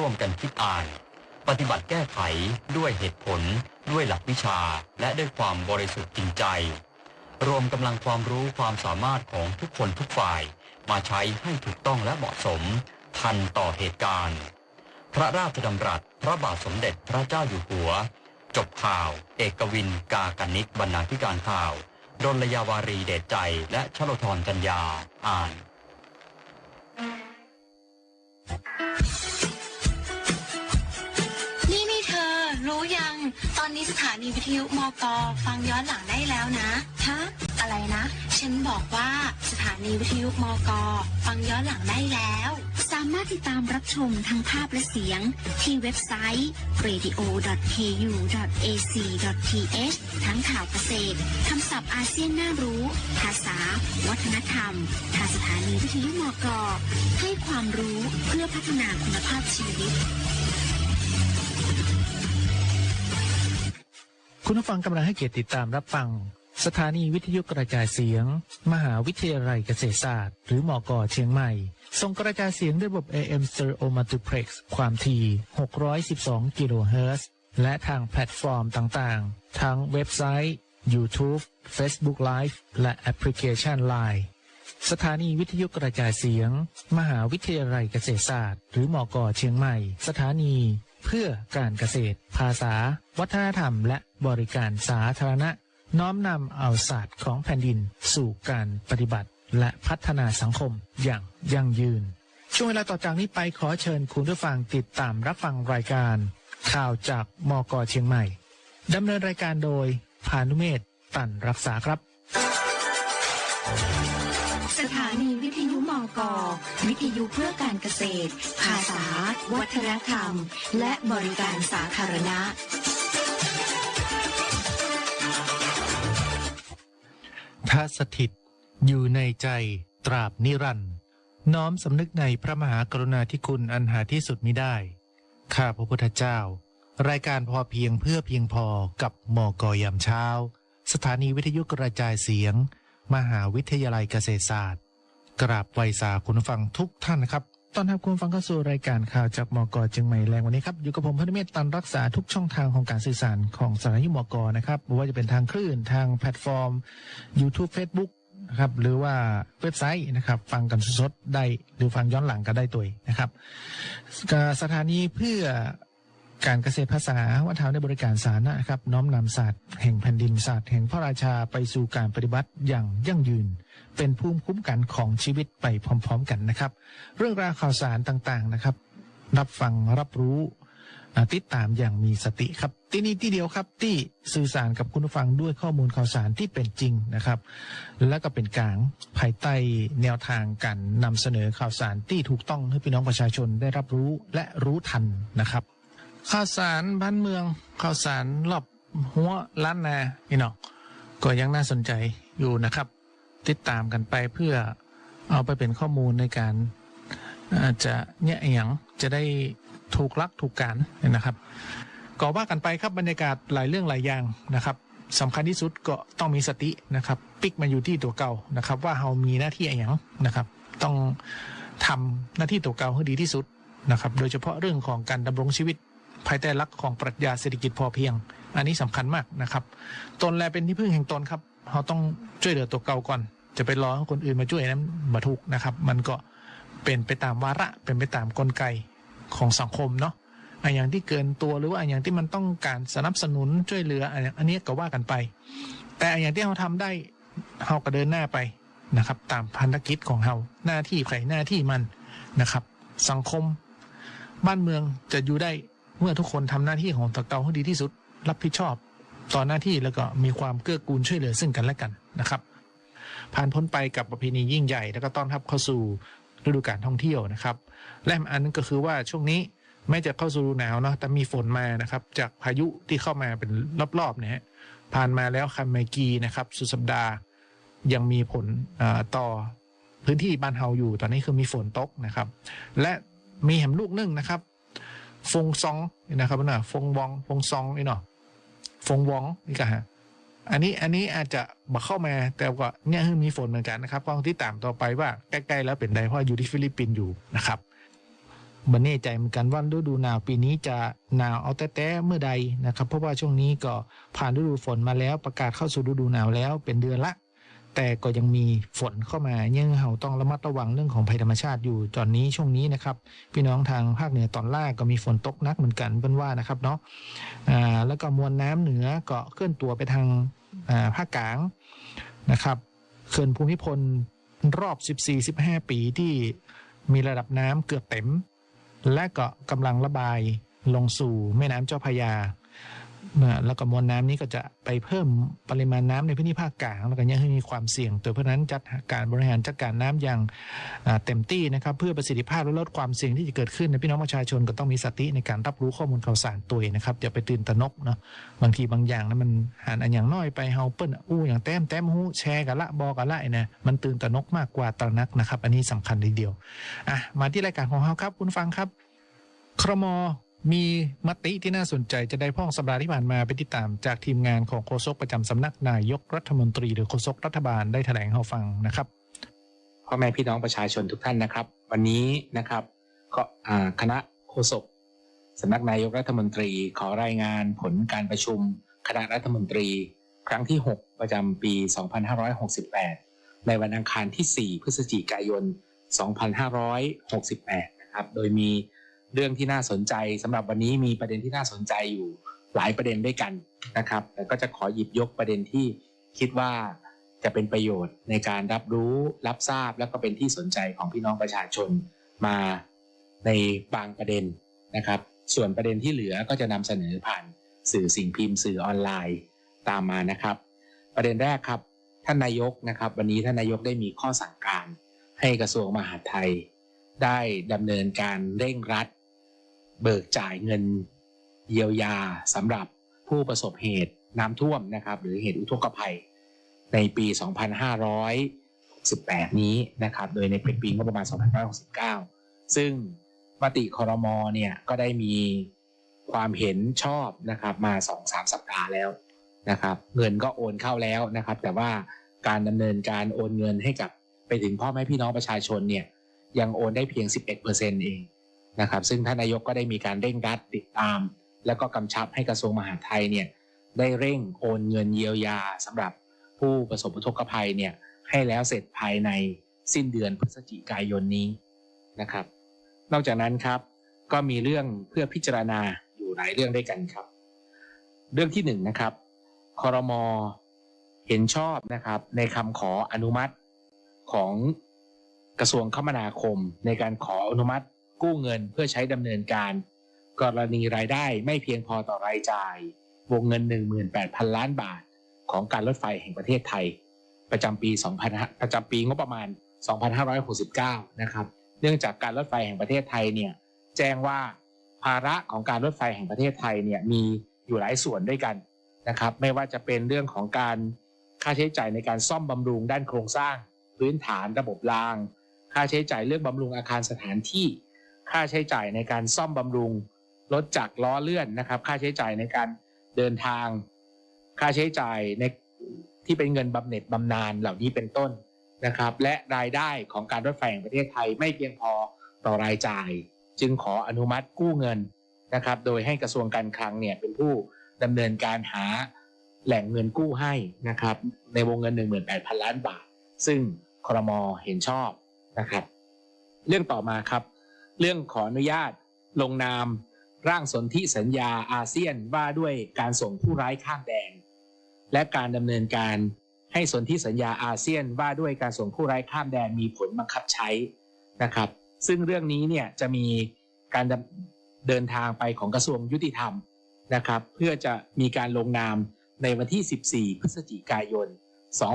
ร่วมกันคิดอ่าน ปฏิบัติแก้ไขด้วยเหตุผล ด้วยหลักวิชา และด้วยความบริสุทธิ์จริงใจ รวมกำลังความรู้ความสามารถของทุกคนทุกฝ่าย มาใช้ให้ถูกต้องและเหมาะสม ทันต่อเหตุการณ์ พระราชดำรัสพระบาทสมเด็จพระเจ้าอยู่หัว จบข่าว เอกวิน กากนิกบรรณาธิการข่าวดลยาวารีเดชใจ และชโลธรกัญญา อ่านนี่ นนี้สถานีวิทยุมกฟังย้อนหลังได้แล้วนะฮะอะไรนะ ฉันบอกว่าสถานีวิทยุมกฟังย้อนหลังได้แล้ว สามารถติดตามรับชมทั้งภาพและเสียง ที่เว็บไซต์ radio.ku.ac.th ทั้งข่าวเกษตรคำศัพท์อาเซียนน่ารู้ ภาษา วัฒนธรรมทางสถานีวิทยุมกให้ความรู้เพื่อพัฒนาคุณภาพชีวิต คุณผู้ฟังกำลังให้เกียรติติดตามรับฟัง สถานีวิทยุกระจายเสียง มหาวิทยาลัยเกษตรศาสตร์ หรือมอกเชียงใหม่ ส่งกระจายเสียงด้วยระบบ AM Stereo Multiplex ความถี่ 612 กิโลเฮิรตซ์ และทางแพลตฟอร์มต่างๆ ทั้งเว็บไซต์ YouTube Facebook Live และแอปพลิเคชัน Line สถานีวิทยุกระจายเสียง มหาวิทยาลัยเกษตรศาสตร์ หรือมอกเชียงใหม่ สถานี เพื่อการเกษตร ภาษา วัฒนธรรม และบริการสาธารณะ น้อมนำเอาศาสตร์ของแผ่นดิน สู่การปฏิบัติ และพัฒนาสังคมอย่างยั่งยืน ช่วงเวลาต่อจากนี้ไปขอเชิญคุณผู้ฟังติดตามรับฟังรายการ ข่าวจากมกเชียงใหม่ดำเนินรายการโดยพานุเมศตันรักษาครับ วิทยุเพื่อการเกษตร ภาษา วัฒนธรรม และบริการสาธารณะ ถ้าสถิตอยู่ในใจตราบนิรันดร์น้อมสำนึกในพระมหากรุณาธิคุณอันหาที่สุดมิได้ ข้าพระพุทธเจ้า รายการพอเพียงเพื่อเพียงพอกับมกยามเช้า สถานีวิทยุกระจายเสียง มหาวิทยาลัยเกษตรศาสตร์ กราบไวสาคุณผู้ฟังทุกท่านนะครับตอนรับคุณฟังเข้าสู่รายการข่าวจากมกเชียงใหม่แรงวันนี้ครับอยู่กับผมพนุเมศตันรักษาทุกช่องทางของการสื่อสารของสถานีมกนะครับไม่ว่าจะเป็นทางคลื่นทางแพลตฟอร์ม YouTube Facebook นะครับหรือว่าเว็บไซต์นะครับ ฟังกันสดๆได้หรือฟังย้อนหลังก็ได้ตัวนะครับสถานีเพื่อการเกษตรภาษาวัฒนธรรมในบริการสาธารณะนะครับน้อมนำศาสตร์แห่งแผ่นดินศาสตร์แห่งพระราชาไปสู่การปฏิบัติอย่างยั่งยืน เป็นภูมิคุ้มกันของชีวิตไปพร้อม ๆ กันนะครับ เรื่องราวข่าวสารต่างๆนะครับ รับฟังรับรู้ติดตามอย่างมีสติครับ ที่นี่ที่เดียวครับที่สื่อสารกับคุณผู้ฟังด้วยข้อมูลข่าวสารที่เป็นจริงนะครับ และก็เป็นกลางภายใต้แนวทางการนำเสนอข่าวสารที่ถูกต้องให้พี่น้องประชาชนได้รับรู้และรู้ทันนะครับ ข่าวสารบ้านเมือง ข่าวสารรอบหัวล้านนาพี่น้องก็ยังน่าสนใจอยู่นะครับ ติดตามกันไปเพื่อเอาไปเป็นข้อมูลในการอาจจะเนี่ยอย่างจะได้ถูกลักถูกการนะครับก็ว่ากันไปครับบรรยากาศหลายเรื่องหลายอย่างนะครับสำคัญที่สุดก็ต้องมีสตินะครับ ปิกมาอยู่ที่ตัวเก่านะครับ ว่าเรามีหน้าที่อะไรอย่างนะครับ ต้องทำหน้าที่ตัวเก่าให้ดีที่สุดนะครับ โดยเฉพาะเรื่องของการดำรงชีวิต ภายใต้หลักของปรัชญาเศรษฐกิจพอเพียง อันนี้สำคัญมากนะครับ ตนแลเป็นที่พึ่งแห่งตนครับ เราต้องช่วยเหลือตัวเก่าก่อน จะไปรอให้คนอื่นมาช่วยนั้นมาถูกนะครับ มันก็เป็นไปตามวาระเป็นไปตามกลไกของสังคมเนาะอันอย่างที่เกินตัวหรือว่าอันอย่างที่มันต้องการสนับสนุนช่วยเหลืออันอย่างอันนี้ก็ว่ากันไป แต่อันอย่างที่เราทำได้เราก็เดินหน้าไปนะครับ ตามพันธกิจของเราหน้าที่ใครหน้าที่มันนะครับ สังคม บ้านเมืองจะอยู่ได้เมื่อทุกคนทำหน้าที่ของตะเกาให้ดีที่สุด รับผิดชอบ ต่อหน้าที่แล้วก็มีความเกื้อกูลช่วยเหลือซึ่งกันและกันนะครับ ผ่านพ้นไปกับประเพณียิ่งใหญ่ แล้วก็ต้อนรับเข้าสู่ฤดูกาลท่องเที่ยวนะครับ และอันนึงก็คือว่าช่วงนี้แม้จะเข้าสู่ฤดูหนาวเนาะแต่มีฝนมานะครับ จากพายุที่เข้ามาเป็นรอบๆเนี่ยผ่านมาแล้วคัมไมกีนะครับ สุดสัปดาห์ยังมีผลต่อพื้นที่บ้านเฮาอยู่ตอนนี้คือมีฝนตกนะครับ และมีแหมลูกหนึ่งนะครับ ฟงซองนี่นะครับนะฟงวองฟงซองนี่เนาะ ฟงวองนี่ก็ฮะอันนี้อันนี้อาจจะบักเข้ามาแต่ก็เนี่ยมีฝนเหมือนกันนะครับก็ที่ตามต่อไปว่าใกล้ๆแล้วเป็นใดเพราะอยู่ที่ฟิลิปปินส์อยู่นะครับบันแน่ใจเหมือนกันว่าฤดูหนาวปีนี้จะหนาวเอาแต่แต่เมื่อใดนะครับ เพราะว่าช่วงนี้ก็ผ่านฤดูฝนมาแล้วประกาศเข้าสู่ฤดูหนาวแล้วเป็นเดือนละ แต่ก็ยังมีฝนเข้ามายังเราต้องระมัดระวังเรื่องของภัยธรรมชาติอยู่ตอนนี้ช่วงนี้นะครับ พี่น้องทางภาคเหนือตอนล่างก็มีฝนตกหนักเหมือนกันเพิ่นว่านะครับเนาะอ่าแล้วก็มวลน้ำเหนือก็เคลื่อนตัวไปทางอ่าภาคกลางนะครับเขื่อนภูมิพลรอบ 14-15 ปีที่มีระดับน้ำเกือบเต็ม และก็กำลังระบายลงสู่แม่น้ำเจ้าพระยา นะแล้วก็มวลน้ำนี้ก็จะไปเพิ่มปริมาณน้ำในพื้นที่ภาคกลางแล้วก็ยังให้มีความเสี่ยงตัวเพราะนั้นจัดการบริหารจัดการน้ำอย่างเต็มที่นะครับเพื่อประสิทธิภาพและลดความเสี่ยงที่จะเกิดขึ้นในพี่น้องประชาชนก็ต้องมีสติในการรับรู้ข้อมูลข่าวสารตัวเองนะครับอย่าไปตื่นตระหนกเนาะบางทีบางอย่างนะมันหันอันอย่างน้อยไปเฮาเปิ้นอู้อย่างแต้มแต้มหูแชร์กันละบอกกันละนะมันตื่นตระหนกมากกว่าตระหนักนะครับ อันนี้สำคัญทีเดียวอะมาที่รายการของเราครับคุณฟังครับครม มีมติที่น่าสนใจจะได้พ้องสัปดาห์ที่ผ่านมาไปติดตามจากทีมงานของโฆษกประจำสำนักนายกรัฐมนตรี หรือโฆษกรัฐบาลได้แถลงให้เราฟังนะครับพ่อแม่พี่น้องประชาชนทุกท่านนะครับ วันนี้นะครับก็คณะโฆษกสำนักนายกรัฐมนตรีขอรายงานผลการประชุม คณะรัฐมนตรี ครั้งที่ 6 ประจำปี 2568 ในวันอังคารที่ 4 พฤศจิกายน 2568 นะครับ โดยมี เรื่องที่น่าสนใจสำหรับวันนี้มีประเด็นที่น่าสนใจอยู่หลายประเด็นด้วยกันนะครับแต่ก็จะขอหยิบยกประเด็นที่คิดว่าจะเป็นประโยชน์ในการรับรู้รับทราบแล้วก็เป็นที่สนใจของพี่น้องประชาชนมาในบางประเด็นนะครับ ส่วนประเด็นที่เหลือก็จะนำเสนอผ่านสื่อสิ่งพิมพ์สื่อออนไลน์ตามมานะครับ ประเด็นแรกครับท่านนายกนะครับ วันนี้ท่านนายกได้มีข้อสั่งการ ให้กระทรวงมหาดไทย ได้ดำเนินการเร่งรัด เบิกจ่ายเงินเยียวยาสำหรับผู้ประสบเหตุน้ำท่วมนะครับ หรือเหตุอุทกภัย ในปี 2568นี้นะครับ โดยในปีงบประมาณ 2569 ซึ่งมติคอรมอเนี่ยก็ได้มีความเห็นชอบนะครับมา 2-3 สัปดาห์แล้วนะครับ เงินก็โอนเข้าแล้วนะครับ แต่ว่าการดำเนินการโอนเงินให้กับไปถึงพ่อแม่พี่น้องประชาชนเนี่ยยังโอนได้เพียง 11%เอง นะครับ ซึ่งท่านนายกก็ได้มีการเร่งรัดติดตาม แล้วก็กำชับให้กระทรวงมหาดไทยเนี่ยได้เร่งโอนเงินเยียวยาสำหรับผู้ประสบอุทกภัยเนี่ยให้แล้วเสร็จภายในสิ้นเดือนพฤศจิกายนนี้นะครับ นอกจากนั้นครับก็มีเรื่องเพื่อพิจารณาอยู่หลายเรื่องด้วยกันครับ เรื่องที่หนึ่งนะครับคอรมอเห็นชอบนะครับในคำขออนุมัติของกระทรวงคมนาคม ในการขออนุมัติ กู้เงินเพื่อใช้ดำเนินการ กรณีรายได้ไม่เพียงพอต่อรายจ่าย วงเงิน 18,000 ล้านบาท ของการรถไฟแห่งประเทศไทย ประจำปี 2000 ประจำปีงบประมาณ 2569 นะครับ เนื่องจากการรถไฟแห่งประเทศไทยเนี่ยแจ้งว่าภาระของการรถไฟแห่งประเทศไทยเนี่ยมีอยู่หลายส่วนด้วยกันนะครับไม่ว่าจะเป็นเรื่องของการค่าใช้จ่ายในการซ่อมบำรุงด้านโครงสร้าง พื้นฐานระบบราง ค่าใช้จ่ายเรื่องบำรุงอาคารสถานที่ ค่าใช้จ่ายในการซ่อมบำรุงรถจักรล้อเลื่อนนะครับ ค่าใช้จ่ายในการเดินทาง ค่าใช้จ่ายในที่เป็นเงินบำเหน็จบำนาญเหล่านี้เป็นต้นนะครับ และรายได้ของการรถไฟแห่งประเทศไทยไม่เพียงพอต่อรายจ่าย จึงขออนุมัติกู้เงินนะครับ โดยให้กระทรวงการคลังเนี่ยเป็นผู้ดำเนินการหาแหล่งเงินกู้ให้นะครับ ในวงเงิน 18,000 ล้านบาท ซึ่งครมเห็นชอบนะครับ เรื่องต่อมาครับ เรื่องขออนุญาต ลงนาม ร่างสนธิสัญญาอาเซียนว่าด้วยการส่งผู้ร้ายข้ามแดน และการดำเนินการให้สนธิสัญญาอาเซียนว่าด้วยการส่งผู้ร้ายข้ามแดนมีผลบังคับใช้นะครับ ซึ่งเรื่องนี้เนี่ยจะมีการเดินทางไปของกระทรวงยุติธรรมนะครับ เพื่อจะมีการลงนามในวันที่ 14 พฤศจิกายน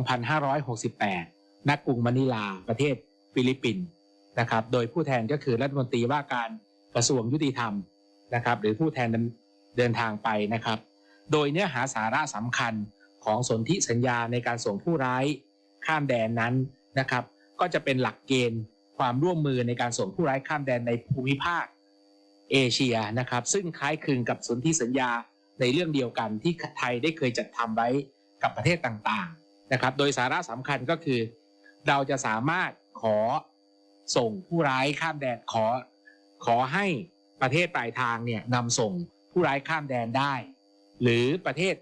2568 ณ กรุงมะนิลา ประเทศฟิลิปปินส์ นะครับ โดยผู้แทนก็คือรัฐมนตรีว่าการกระทรวงยุติธรรมนะครับ หรือผู้แทนเดินทางไปนะครับ โดยเนื้อหาสาระสำคัญของสนธิสัญญาในการส่งผู้ร้ายข้ามแดนนั้นนะครับ ก็จะเป็นหลักเกณฑ์ความร่วมมือในการส่งผู้ร้ายข้ามแดนในภูมิภาคเอเชียนะครับ ซึ่งคล้ายคลึงกับสนธิสัญญาในเรื่องเดียวกันที่ไทยได้เคยจัดทำไว้กับประเทศต่างๆนะครับ โดยสาระสำคัญก็คือ เราจะสามารถขอ ส่งผู้ร้ายข้ามแดนขอ ขอให้ประเทศปลายทางเนี่ยนำส่งผู้ร้ายข้ามแดนได้ หรือประเทศ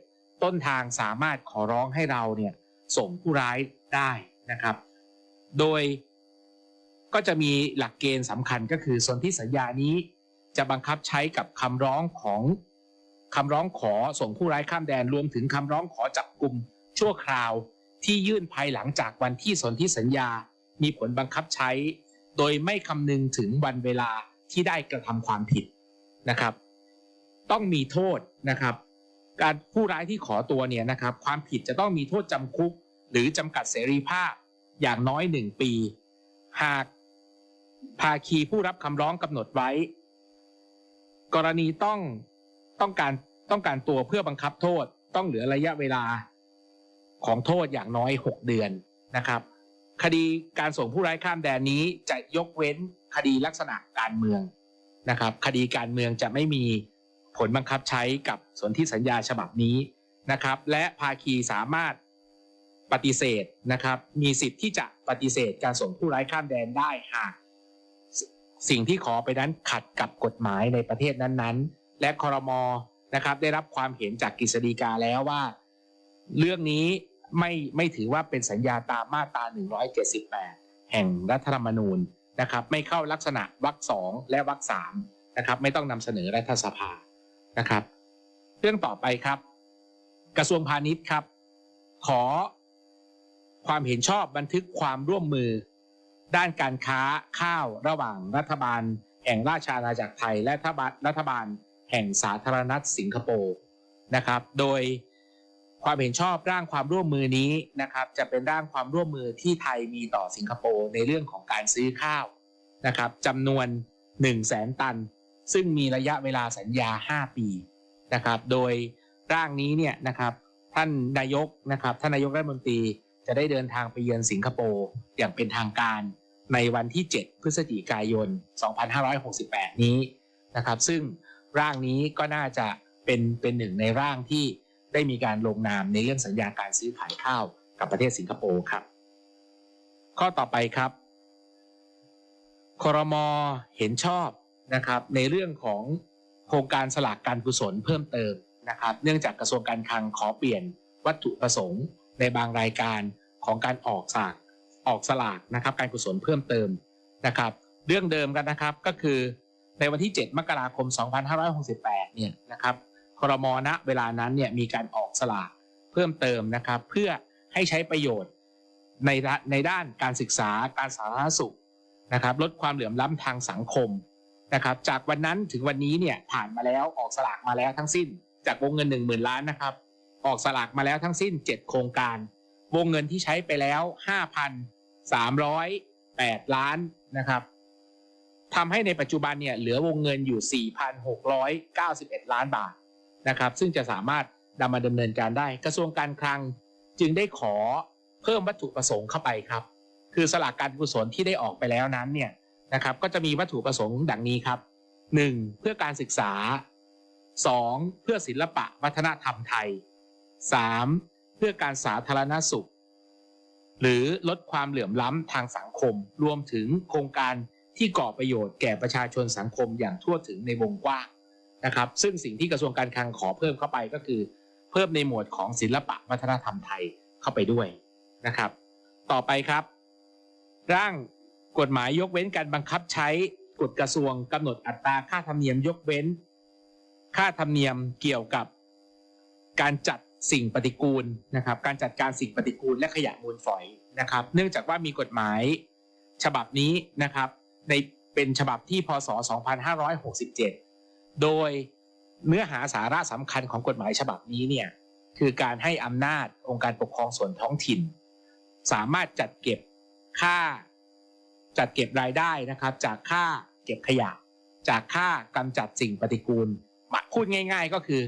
ต้นทางสามารถขอร้องให้เราเนี่ยส่งผู้ร้ายได้นะครับ โดยก็จะมีหลักเกณฑ์สำคัญก็คือสนธิสัญญานี้จะบังคับใช้กับคำร้องของคำร้องขอส่งผู้ร้ายข้ามแดนรวมถึงคำร้องขอจับกลุ่มชั่วคราวที่ยื่นภายหลังจากวันที่สนธิสัญญา มีผลบังคับใช้ โดยไม่คำนึงถึงวันเวลาที่ได้กระทำความผิดนะครับ ต้องมีโทษนะครับ การผู้ร้ายที่ขอตัวเนี่ยนะครับ ความผิดจะต้องมีโทษจำคุก หรือจำกัดเสรีภาพอย่างน้อยหนึ่งปี หากภาคีผู้รับคำร้องกำหนดไว้ กรณีต้องต้องการต้องการตัวเพื่อบังคับโทษต้องเหลือระยะเวลาของโทษอย่างน้อย 6 เดือนนะครับ คดีการส่งผู้ร้ายข้ามแดนนี้จะยกเว้นคดีลักษณะการเมืองนะครับ คดีการเมืองจะไม่มีผลบังคับใช้กับสนธิสัญญาฉบับนี้นะครับ และภาคีสามารถปฏิเสธนะครับ มีสิทธิ์ที่จะปฏิเสธการส่งผู้ร้ายข้ามแดนได้หากสิ่งที่ขอไปนั้นขัดกับกฎหมายในประเทศนั้นๆ และคอรมอนะครับ ได้รับความเห็นจากกฤษฎีกาแล้วว่า เรื่องนี้ ไม่ไม่ถือว่าเป็นสัญญาตามมาตรา 178 แห่งรัฐธรรมนูญนะครับไม่เข้าลักษณะวรรคสองและวรรคสามนะครับไม่ต้องนำเสนอรัฐสภานะครับ เรื่องต่อไปครับ กระทรวงพาณิชย์ครับ ขอความเห็นชอบบันทึกความร่วมมือ ด้านการค้าข้าวระหว่างรัฐบาล แห่งราชอาณาจักรไทย และรัฐบาลรัฐบาลแห่งสาธารณรัฐสิงคโปร์นะครับ โดย ความเห็นชอบร่างความร่วมมือนี้นะครับ จะเป็นร่างความร่วมมือที่ไทยมีต่อสิงคโปร์ในเรื่องของการซื้อข้าวนะครับจำนวน 1 0 0 0 0แสนตัน ซึ่งมีระยะเวลาสัญญา 5 ปีนะครับ โดยร่างนี้เนี่ยนะครับท่านนายกนะครับท่านนายกรัฐมนตรีจะได้เดินทางไปเยือนสิงคโปร์อย่างเป็นทางการในวันที่ 7 พฤศจิกายน 2568 นี้นะครับ ซึ่งร่างนี้ก็น่าจะเป็นเป็นหนึ่งในร่างที่ ได้มีการลงนามในเรื่องสัญญาการซื้อขายข้าวกับประเทศสิงคโปร์ครับ ข้อต่อไปครับครมเห็นชอบนะครับ ในเรื่องของโครงการสลากการกุศลเพิ่มเติมนะครับ เนื่องจากกระทรวงการคลังขอเปลี่ยนวัตถุประสงค์ในบางรายการของการออกสลากออกสลากนะครับการกุศลเพิ่มเติมนะครับ เรื่องเดิมกันนะครับก็คือในวันที่ 7 มกราคม 2568 เนี่ยนะครับ รมณเวลานั้นเนี่ยมีการออกสลากเพิ่มเติมนะครับ เพื่อให้ใช้ประโยชน์ในด้านในด้านการศึกษาการสาธารณสุขนะครับ ลดความเหลื่อมล้ำทางสังคมนะครับ จากวันนั้นถึงวันนี้เนี่ยผ่านมาแล้วออกสลากมาแล้วทั้งสิ้น จากวงเงิน 1 0,000 ล้านนะครับ ออกสลากมาแล้วทั้งสิ้น 7 โครงการ วงเงินที่ใช้ไปแล้ว 5,308 ล้านนะครับทำให้ในปัจจุบันเนี่ยเหลือวงเงินอยู่ 4,691 ล้านบาท นะครับ ซึ่งจะสามารถนำมาดำเนินการได้ กระทรวงการคลังจึงได้ขอเพิ่มวัตถุประสงค์เข้าไปครับ คือสลากการกุศลที่ได้ออกไปแล้วนั้นเนี่ยนะครับก็จะมีวัตถุประสงค์ดังนี้ครับ 1. เพื่อการศึกษา 2. เพื่อศิลปะวัฒนธรรมไทย 3. เพื่อการสาธารณสุข หรือลดความเหลื่อมล้ำทางสังคม รวมถึงโครงการที่ก่อประโยชน์แก่ประชาชนสังคมอย่างทั่วถึงในวงกว้าง นะครับ ซึ่งสิ่งที่กระทรวงการคลังขอเพิ่มเข้าไปก็คือ เพิ่มในหมวดของศิลปะวัฒนธรรมไทยเข้าไปด้วยนะครับ ต่อไปครับ ร่างกฎหมายยกเว้นการบังคับใช้กฎกระทรวงกำหนดอัตราค่าธรรมเนียมยกเว้น ค่าธรรมเนียมเกี่ยวกับ การจัดสิ่งปฏิกูลนะครับ การจัดการสิ่งปฏิกูลและขยะมูลฝอยนะครับ เนื่องจากว่ามีกฎหมายฉบับนี้นะครับ ในเป็นฉบับที่พศ 2567 โดยเนื้อหาสาระสำคัญของกฎหมายฉบับนี้เนี่ยคือการให้อำนาจองค์การปกครองส่วนท้องถิ่น สามารถจัดเก็บค่าจัดเก็บรายได้นะครับ จากค่าเก็บขยะ จากค่ากำจัดสิ่งปฏิกูลพูดง่าย ๆ ก็คือ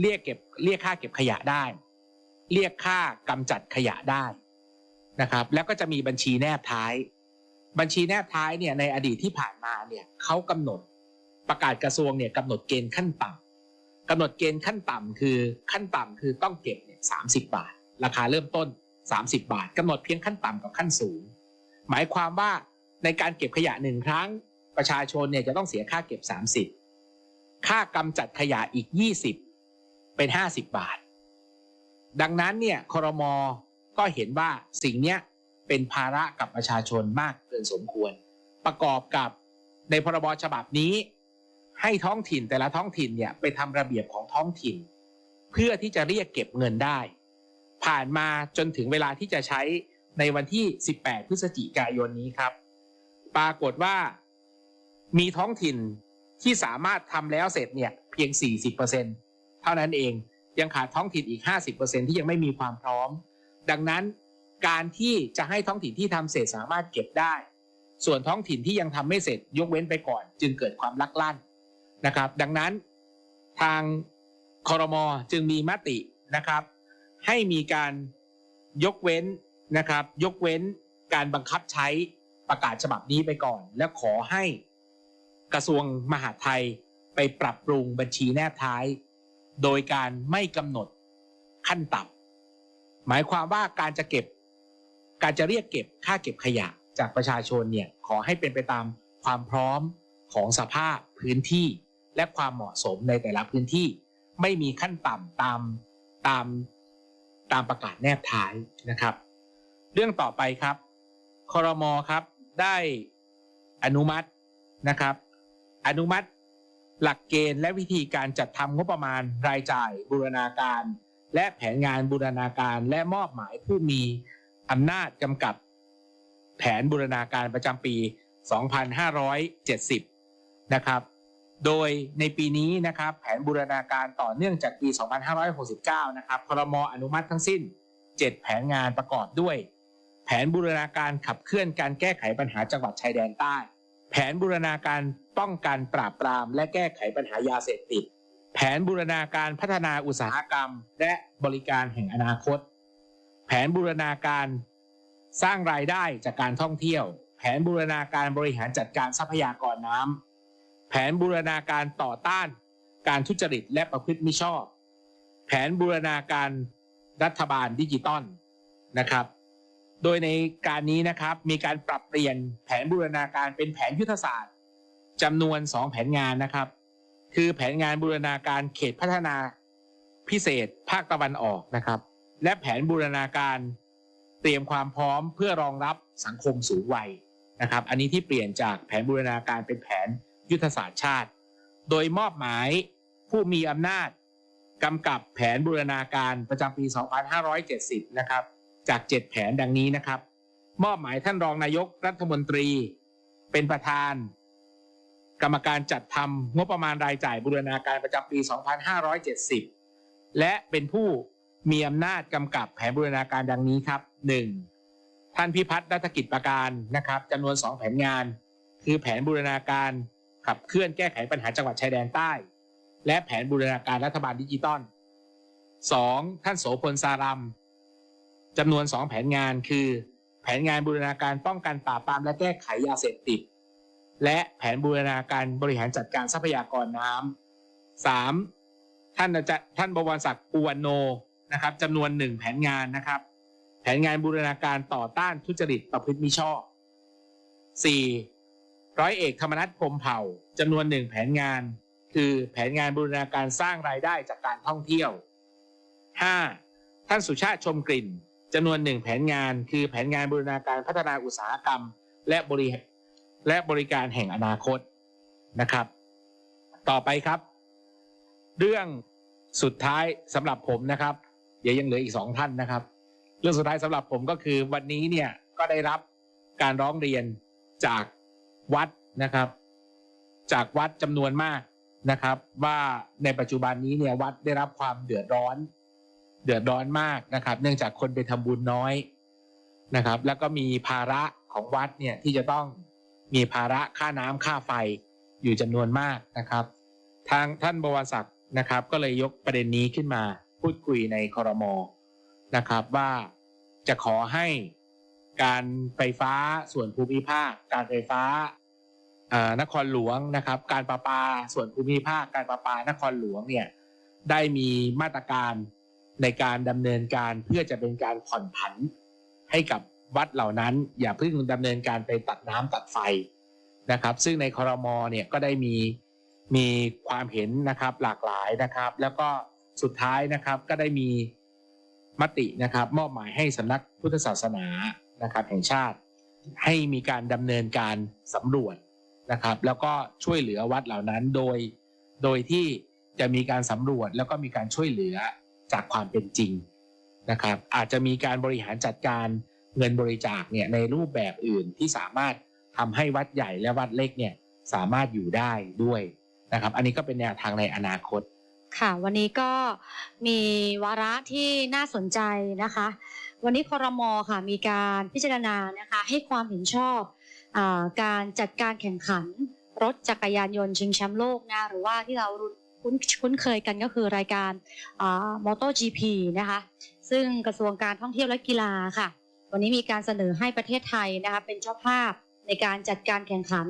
เรียกเก็บเรียกค่าเก็บขยะได้ เรียกค่ากำจัดขยะได้นะครับ แล้วก็จะมีบัญชีแนบท้าย บัญชีแนบท้ายเนี่ยในอดีตที่ผ่านมาเนี่ยเขากำหนด ประกาศกระทรวงเนี่ยกำหนดเกณฑ์ขั้นต่ำกำหนดเกณฑ์ขั้นต่ำคือขั้นต่ำคือต้องเก็บเนี่ยสาบาท ราคาเริ่มต้น 30 บาทกำหนดเพียงขั้นต่ำกับขั้นสูง หมายความว่าในการเก็บขยะหนึ่งครั้ง ประชาชนเนี่ยจะต้องเสียค่าเก็บ 30 ค่ากำจัดขยะอีก 20 เป็น 50 บาท ดังนั้นเนี่ยครมก็เห็นว่าสิ่งเนี้ยเป็นภาระกับประชาชนมากเกินสมควร ประกอบกับในพรบฉบับนี้ ให้ท้องถิ่นแต่ละท้องถิ่นเนี่ยไปทำระเบียบของท้องถิ่น เพื่อที่จะเรียกเก็บเงินได้ ผ่านมาจนถึงเวลาที่จะใช้ในวันที่ 18 พฤศจิกายนนี้ครับ ปรากฏว่ามีท้องถิ่นที่สามารถทำแล้วเสร็จเนี่ยเพียง 40%เท่านั้นเองยังขาดท้องถิ่นอีก 50%ที่ยังไม่มีความพร้อม ดังนั้นการที่จะให้ท้องถิ่นที่ทำเสร็จสามารถเก็บได้ ส่วนท้องถิ่นที่ยังทำไม่เสร็จยกเว้นไปก่อน จึงเกิดความลักลั่น นะครับ ดังนั้นทางคอรมอจึงมีมตินะครับ ให้มีการยกเว้นนะครับ ยกเว้นการบังคับใช้ประกาศฉบับนี้ไปก่อน และขอให้กระทรวงมหาดไทยไปปรับปรุงบัญชีแนบท้าย โดยการไม่กำหนดขั้นต่ำหมายความว่าการจะเก็บ การจะเรียกเก็บค่าเก็บขยะจากประชาชนเนี่ยขอให้เป็นไปตามความพร้อมของสภาพพื้นที่ และความเหมาะสมในแต่ละพื้นที่ ไม่มีขั้นต่ำตามตามตามประกาศแนบท้ายนะครับ เรื่องต่อไปครับคอรมอครับได้อนุมัตินะครับ อนุมัติหลักเกณฑ์และวิธีการจัดทำงบประมาณรายจ่ายบูรณาการ และแผนงานบูรณาการและมอบหมายผู้มีอำนาจกำกับแผนบูรณาการประจำปี 2570 นะครับ โดยในปีนี้นะครับแผนบูรณาการต่อเนื่องจากปี 2569 นะครับครมอนุมัติทั้งสิ้น 7 แผนงานประกอบด้วย แผนบูรณาการขับเคลื่อนการแก้ไขปัญหาจังหวัดชายแดนใต้ แผนบูรณาการป้องกันปราบปราม และแก้ไขปัญหายาเสพติด แผนบูรณาการพัฒนาอุตสาหกรรม และบริการแห่งอนาคต แผนบูรณาการสร้างรายได้จากการท่องเที่ยว แผนบูรณาการบริหารจัดการทรัพยากรน้ำ แผนบูรณาการต่อต้าน การทุจริตและประพฤติมิชอบ แผนบูรณาการรัฐบาลดิจิตอลนะครับ โดยในการนี้นะครับมีการปรับเปลี่ยนแผนบูรณาการเป็นแผนยุทธศาสตร์จำนวน 2 แผนงานนะครับ คือแผนงานบูรณาการเขตพัฒนาพิเศษภาคตะวันออกนะครับ และแผนบูรณาการเตรียมความพร้อมเพื่อรองรับสังคมสูงวัยนะครับ อันนี้ที่เปลี่ยนจากแผนบูรณาการเป็นแผน ยุทธศาสตร์ชาติ โดยมอบหมายผู้มีอำนาจกำกับแผนบูรณาการประจำปี 2570 นะครับ จาก 7 แผนดังนี้นะครับ มอบหมายท่านรองนายกรัฐมนตรี เป็นประธาน กรรมการจัดทำงบประมาณรายจ่ายบูรณาการประจำปี 2570 และเป็นผู้มีอำนาจกำกับแผนบูรณาการดังนี้ครับ 1. ท่านพิพัฒน์รัฐกิจประการนะครับจำนวน 2 แผนงาน คือแผนบูรณาการ ขับเคลื่อนแก้ไขปัญหาจังหวัดชายแดนใต้ และแผนบูรณาการรัฐบาลดิจิตอล 2. ท่านโสพลสารัมจำนวน 2 แผนงานคือ แผนงานบูรณาการป้องกันปราบปรามและแก้ไขยาเสพติด และแผนบูรณาการบริหารจัดการทรัพยากรน้ำ 3. ท่านอาจารย์ท่านบวรศักดิ์ปูวันโนนะครับจำนวนหนึ่งแผนงานนะครับ แผนงานบูรณาการต่อต้านทุจริตประพฤติมิชอบ 4. ร้อยเอกธรรมนัฐพรมเผ่าจำนวนหนึ่งแผนงาน คือแผนงานบูรณาการสร้างรายได้จากการท่องเที่ยว 5. ท่านสุชาติชมกลิ่นจำนวนหนึ่งแผนงาน คือแผนงานบูรณาการพัฒนาอุตสาหกรรม และบริและบริการแห่งอนาคตนะครับ ต่อไปครับ เรื่องสุดท้ายสำหรับผมนะครับ เดี๋ยวยังเหลืออีกสองท่านนะครับ เรื่องสุดท้ายสำหรับผมก็คือวันนี้เนี่ยก็ได้รับการร้องเรียนจาก วัดนะครับ จากวัดจำนวนมากนะครับ ว่าในปัจจุบันนี้เนี่ยวัดได้รับความเดือดร้อน เดือดร้อนมากนะครับ เนื่องจากคนไปทำบุญน้อยนะครับ แล้วก็มีภาระของวัดเนี่ยที่จะต้องมีภาระค่าน้ำค่าไฟอยู่จำนวนมากนะครับ ทางท่านบวรศักดิ์นะครับ ก็เลยยกประเด็นนี้ขึ้นมาพูดคุยในคอรมอนะครับว่าจะขอให้การไฟฟ้าส่วนภูมิภาค การไฟฟ้า นครหลวงนะครับ การประปาส่วนภูมิภาคการประปานครหลวงเนี่ยได้มีมาตรการในการดำเนินการเพื่อจะเป็นการผ่อนผันให้กับวัดเหล่านั้น อย่าเพิ่งดำเนินการไปตัดน้ำตัดไฟนะครับ ซึ่งในคอรมอเนี่ยก็ได้มีมีความเห็นนะครับหลากหลายนะครับ แล้วก็สุดท้ายนะครับก็ได้มีมตินะครับ มอบหมายให้สำนักพุทธศาสนานะครับ แห่งชาติ ให้มีการดำเนินการสำรวจ นะครับ แล้วก็ช่วยเหลือวัดเหล่านั้นโดย โดยที่จะมีการสำรวจแล้วก็มีการช่วยเหลือจากความเป็นจริงนะครับ อาจจะมีการบริหารจัดการเงินบริจาคเนี่ยในรูปแบบอื่นที่สามารถทำให้วัดใหญ่และวัดเล็กเนี่ยสามารถอยู่ได้ด้วยนะครับ อันนี้ก็เป็นแนวทางในอนาคต ค่ะวันนี้ก็มีวาระที่น่าสนใจนะคะ วันนี้คอรมอค่ะมีการพิจารณานะคะ ให้ความเห็นชอบ การจัดการแข่งขัน รถจักรยานยนต์ชิงแชมป์โลกนะหรือว่าที่เราคุ้นคุ้นเคยกันก็คือรายการมอเตอร์จีพีนะคะ ซึ่งกระทรวงการท่องเที่ยวและกีฬาค่ะ วันนี้มีการเสนอให้ประเทศไทยนะคะเป็นเจ้าภาพในการจัดการแข่งขัน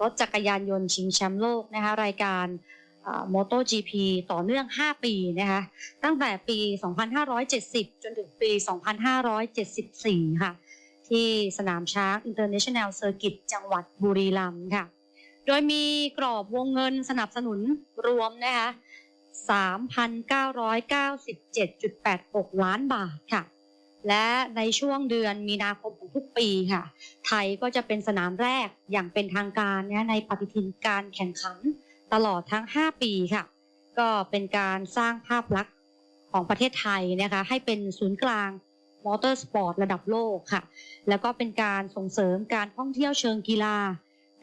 รถจักรยานยนต์ชิงแชมป์โลกนะคะรายการมอเตอร์จีพีต่อเนื่อง 5 ปีนะคะตั้งแต่ปี 2570 จนถึงปี 2574 ค่ะ ที่สนามช้าง International Circuit จังหวัดบุรีรัมย์ค่ะ โดยมีกรอบวงเงินสนับสนุนรวมนะคะ3,997.86 ล้านบาทค่ะ และในช่วงเดือนมีนาคมของทุกปีค่ะ ไทยก็จะเป็นสนามแรกอย่างเป็นทางการนะในปฏิทินการแข่งขันตลอดทั้ง 5 ปีค่ะ ก็เป็นการสร้างภาพลักษณ์ของประเทศไทยนะคะ ให้เป็นศูนย์กลาง มอเตอร์สปอร์ตระดับโลกค่ะ แล้วก็เป็นการส่งเสริมการท่องเที่ยวเชิงกีฬา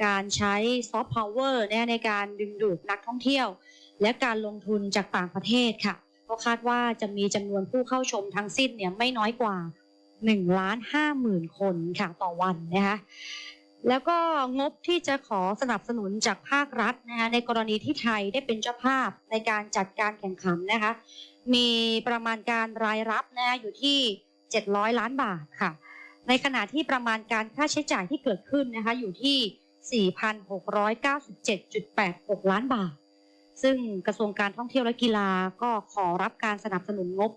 การใช้ซอฟต์พาวเวอร์ในการดึงดูดนักท่องเที่ยว และการลงทุนจากต่างประเทศค่ะ ก็คาดว่าจะมีจำนวนผู้เข้าชมทั้งสิ้นเนี่ยไม่น้อยกว่า1ล้าน5หมื่นคนค่ะต่อวันนะคะแล้วก็งบที่จะขอสนับสนุนจากภาครัฐนะคะในกรณีที่ไทยได้เป็นเจ้าภาพในการจัดการแข่งขันนะคะ มีประมาณการรายรับนะะอยู่ที่ 700 ล้านบาทค่ะ ในขณะที่ประมาณการค่าใช้จ่ายที่เกิดขึ้นนะคะอยู่ที่ 4,697.86 ล้านบาท ซึ่งกระทรวงการท่องเที่ยวและกีฬาก็ขอรับการสนับสนุนงบ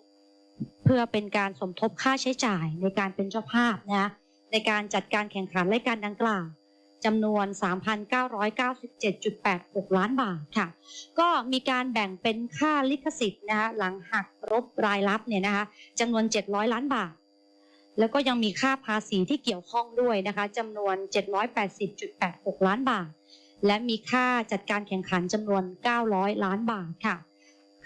เพื่อเป็นการสมทบค่าใช้จ่ายในการเป็นเจ้าภาพนะในการจัดการแข่งขันรายการดังกล่าว จำนวน 3,997.86 ล้านบาทค่ะ ก็มีการแบ่งเป็นค่าลิขสิทธิ์นะคะหลังหักรบรายรับเนี่ยนะคะจำนวน 700 ล้านบาท แล้วก็ยังมีค่าภาษีที่เกี่ยวข้องด้วยนะคะจำนวน 780.86 ล้านบาท และมีค่าจัดการแข่งขันจำนวน 900 ล้านบาทค่ะ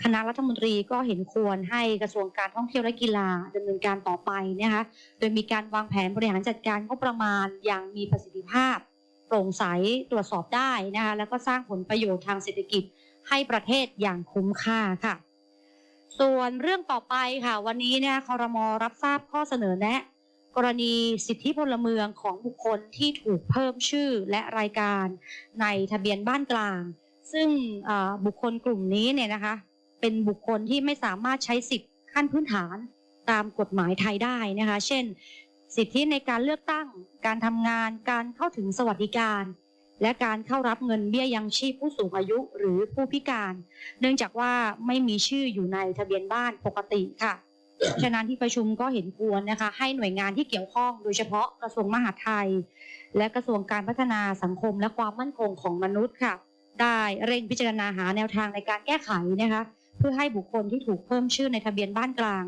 คณะรัฐมนตรีก็เห็นควรให้กระทรวงการท่องเที่ยวและกีฬาดำเนินการต่อไปนะคะ โดยมีการวางแผนบริหารจัดการงบประมาณอย่างมีประสิทธิภาพ โปร่งใสตรวจสอบได้นะคะแล้วก็สร้างผลประโยชน์ทางเศรษฐกิจให้ประเทศอย่างคุ้มค่าค่ะ ส่วนเรื่องต่อไปค่ะ วันนี้เนี่ยคอรมอรับทราบข้อเสนอแนะ กรณีสิทธิพลเมืองของบุคคลที่ถูกเพิ่มชื่อและรายการในทะเบียนบ้านกลาง ซึ่งบุคคลกลุ่มนี้เนี่ยนะคะ เป็นบุคคลที่ไม่สามารถใช้สิทธิ์ขั้นพื้นฐานตามกฎหมายไทยได้นะคะ เช่น สิทธิในการเลือกตั้ง การทำงาน การเข้าถึงสวัสดิการ และการเข้ารับเงินเบี้ยยังชีพผู้สูงอายุหรือผู้พิการ เนื่องจากว่าไม่มีชื่ออยู่ในทะเบียนบ้านปกติค่ะฉะนั้นที่ประชุมก็เห็นควรนะคะ ให้หน่วยงานที่เกี่ยวข้องโดยเฉพาะกระทรวงมหาดไทย และกระทรวงการพัฒนาสังคมและความมั่นคงของมนุษย์ค่ะ ได้เร่งพิจารณาหาแนวทางในการแก้ไขนะคะ เพื่อให้บุคคลที่ถูกเพิ่มชื่อในทะเบียนบ้านกลาง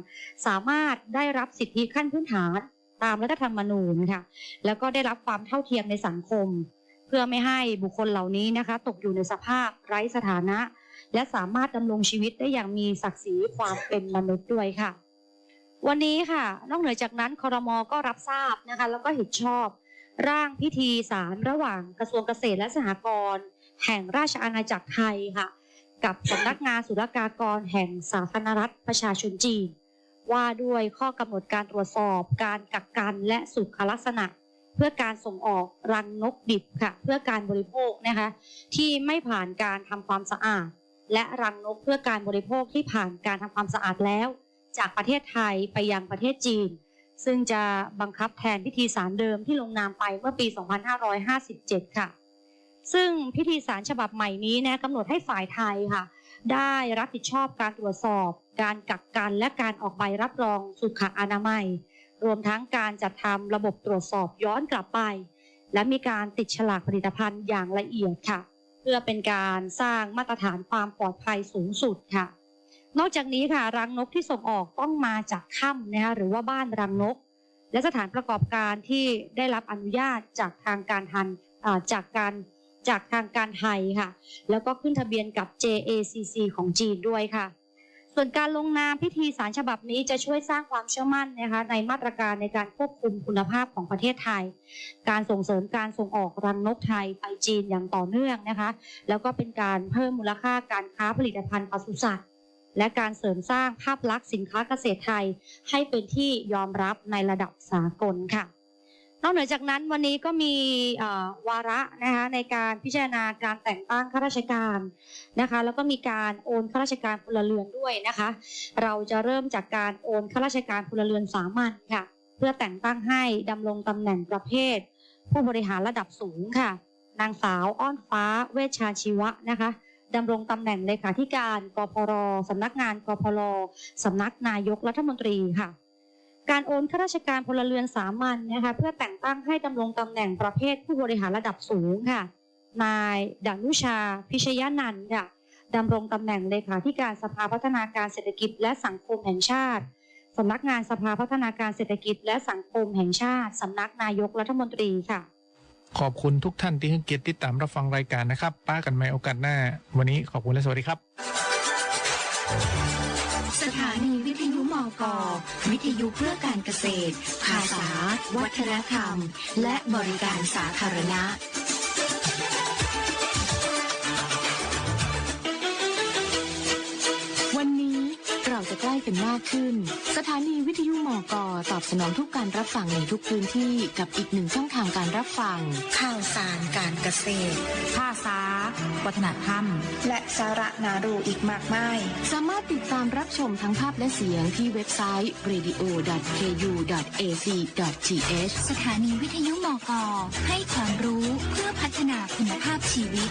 สามารถได้รับสิทธิขั้นพื้นฐาน ตามรัฐธรรมนูญค่ะ แล้วก็ได้รับความเท่าเทียมในสังคม เพื่อไม่ให้บุคคลเหล่านี้นะคะ ตกอยู่ในสภาพไร้สถานะ และสามารถดำรงชีวิตได้อย่างมีศักดิ์ศรีความเป็นมนุษย์ด้วยค่ะ วันนี้ค่ะ นอกเหนือจากนั้นคอรมอก็รับทราบนะคะ แล้วก็เห็นชอบ ร่างพิธีสารระหว่างกระทรวงเกษตรและสหกรณ์แห่งราชอาณาจักรไทยค่ะ กับสำนักงานศุลกากรแห่งสาธารณรัฐประชาชนจีน ว่าด้วยข้อกำหนดการตรวจสอบ การกักกันและสุขลักษณะ เพื่อการส่งออกรังนกดิบค่ะเพื่อการบริโภคนะคะที่ไม่ผ่านการทำความสะอาด และรังนกเพื่อการบริโภคที่ผ่านการทำความสะอาดแล้ว จากประเทศไทยไปยังประเทศจีน ซึ่งจะบังคับแทนพิธีสารเดิมที่ลงนามไปเมื่อปี 2557 ค่ะ ซึ่งพิธีสารฉบับใหม่นี้นะกำหนดให้ฝ่ายไทยค่ะ ได้รับผิดชอบการตรวจสอบ การกักกันและการออกใบรับรองสุขอนามัย รวมทั้งการจัดทำระบบตรวจสอบย้อนกลับไป และมีการติดฉลากผลิตภัณฑ์อย่างละเอียดค่ะ เพื่อเป็นการสร้างมาตรฐานความปลอดภัยสูงสุดค่ะ นอกจากนี้ค่ะรังนกที่ส่งออกต้องมาจากถ้ำนะคะหรือว่าบ้านรังนก และสถานประกอบการที่ได้รับอนุญาตจากทางการทันอ่าจากการจากทางการไทยค่ะ แล้วก็ขึ้นทะเบียนกับ JACC ของจีนด้วยค่ะ ส่วนการลงนามพิธีสารฉบับนี้จะช่วยสร้างความเชื่อมั่นนะคะในมาตรการในการควบคุมคุณภาพของประเทศไทย การส่งเสริมการส่งออกรังนกไทยไปจีนอย่างต่อเนื่องนะคะ แล้วก็เป็นการเพิ่มมูลค่าการค้าผลิตภัณฑ์ปศุสัตว์และการเสริมสร้างภาพลักษณ์สินค้าเกษตรไทย ให้เป็นที่ยอมรับในระดับสากลค่ะ นอกเหนือจากนั้นวันนี้ก็มีวาระนะคะในการพิจารณาการแต่งตั้งข้าราชการนะคะ แล้วก็มีการโอนข้าราชการพลเรือนด้วยนะคะ เราจะเริ่มจากการโอนข้าราชการพลเรือนสามัญค่ะ เพื่อแต่งตั้งให้ดำรงตำแหน่งประเภท ผู้บริหารระดับสูงค่ะ นางสาวอ้อนฟ้าเวชชาชีวะนะคะดำรงตำแหน่งเลขาธิการกพรสำนักงานกพรสำนักนายกรัฐมนตรีค่ะ การโอนข้าราชการพลเรือนสามัญนะคะเพื่อแต่งตั้งให้ดำรงตำแหน่งประเภทผู้บริหารระดับสูงค่ะ นายดานุชา พิชยานันท์ค่ะดำรงตำแหน่งเลขาธิการสภาพัฒนาการเศรษฐกิจและสังคมแห่งชาติสำนักงานสภาพัฒนาการเศรษฐกิจและสังคมแห่งชาติสำนักนายกรัฐมนตรีค่ะ ขอบคุณทุกท่านที่ให้เกียรติติดตามรับฟังรายการนะครับ ป้ากันใหม่โอกาสหน้า วันนี้ขอบคุณและสวัสดีครับ วิทยุมกวิทยุเพื่อการเกษตร ภาษา วัฒนธรรม และบริการสาธารณะ ใกล้กันมากขึ้น สถานีวิทยุมกตอบสนองทุกการรับฟังในทุกพื้นที่กับอีกหนึ่งช่องทางการรับฟัง ข่าวสารการเกษตร ภาษา วัฒนธรรม และสาระนารูอีกมากมาย สามารถติดตามรับชมทั้งภาพและเสียงที่เว็บไซต์ radio.ku.ac.th สถานีวิทยุมกให้ความรู้เพื่อพัฒนาคุณภาพชีวิต